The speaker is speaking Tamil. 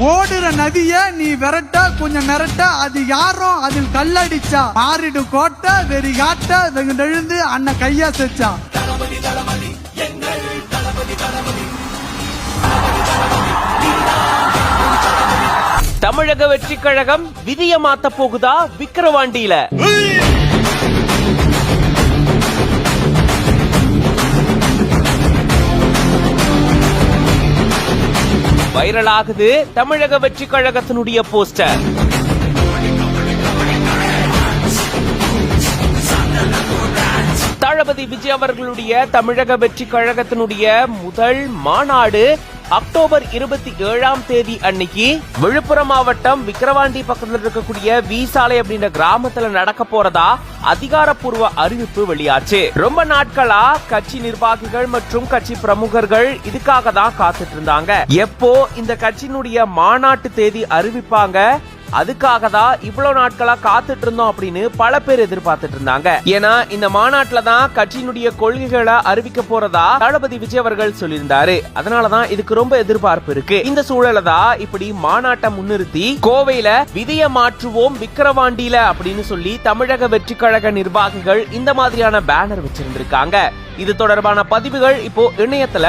ஓடுற நதிய நீ விரட்ட கொஞ்சம் மிரட்ட. அது யாரும் அதில் கல்லடிச்சா. மாறிடும் கோட்டை வெறி காட்ட வெகு நெழுந்து அண்ணன் கையா செச்சா தமிழக வெற்றி கழகம் விதிய மாத்த போகுதா? விக்கிரவாண்டியில. வைரலாகுது தமிழக வெற்றி கழகத்தினுடைய போஸ்டர். தளபதி விஜய் அவர்களுடைய தமிழக வெற்றி கழகத்தினுடைய முதல் மாநாடு அக்டோபர் இருபத்தி ஏழாம் தேதி அன்னைக்கு விழுப்புரம் மாவட்டம் விக்கிரவாண்டி பக்கத்துல இருக்கக்கூடிய வீசாலை அப்படின்ற கிராமத்துல நடக்க போறதா அதிகாரப்பூர்வ அறிவிப்பு வெளியாச்சு. ரொம்ப நாட்களா கட்சி நிர்வாகிகள் மற்றும் கட்சி பிரமுகர்கள் இதுக்காக தான் காத்துட்டு இருந்தாங்க. எப்போ இந்த கட்சியினுடைய மாநாட்டு தேதி அறிவிப்பாங்க? அதுக்காக தான் இவ்வளவு நாட்களா காத்துட்டு இருந்தோம் அப்படின்னு பல பேர் எதிர்பார்த்துட்டு இருந்தாங்க ஏன்னா இந்த மாநாட்டுல தான் கட்சியினுடைய கொள்கைகளை அறிவிக்க போறதா தளபதி விஜய் அவர்கள் சொல்லியிருந்தாரு. அதனாலதான் இதுக்கு ரொம்ப எதிர்பார்ப்பு இருக்கு. இந்த சூழல தான் இப்படி மாநாட்டை முன்னிறுத்தி கோவையில விதிய மாற்றுவோம் விக்கிரவாண்டியில அப்படின்னு சொல்லி தமிழக வெற்றி கழக நிர்வாகிகள் இந்த மாதிரியான பேனர் வச்சிருந்திருக்காங்க. இது தொடர்பான பதிவுகள் இப்போ இணையத்துல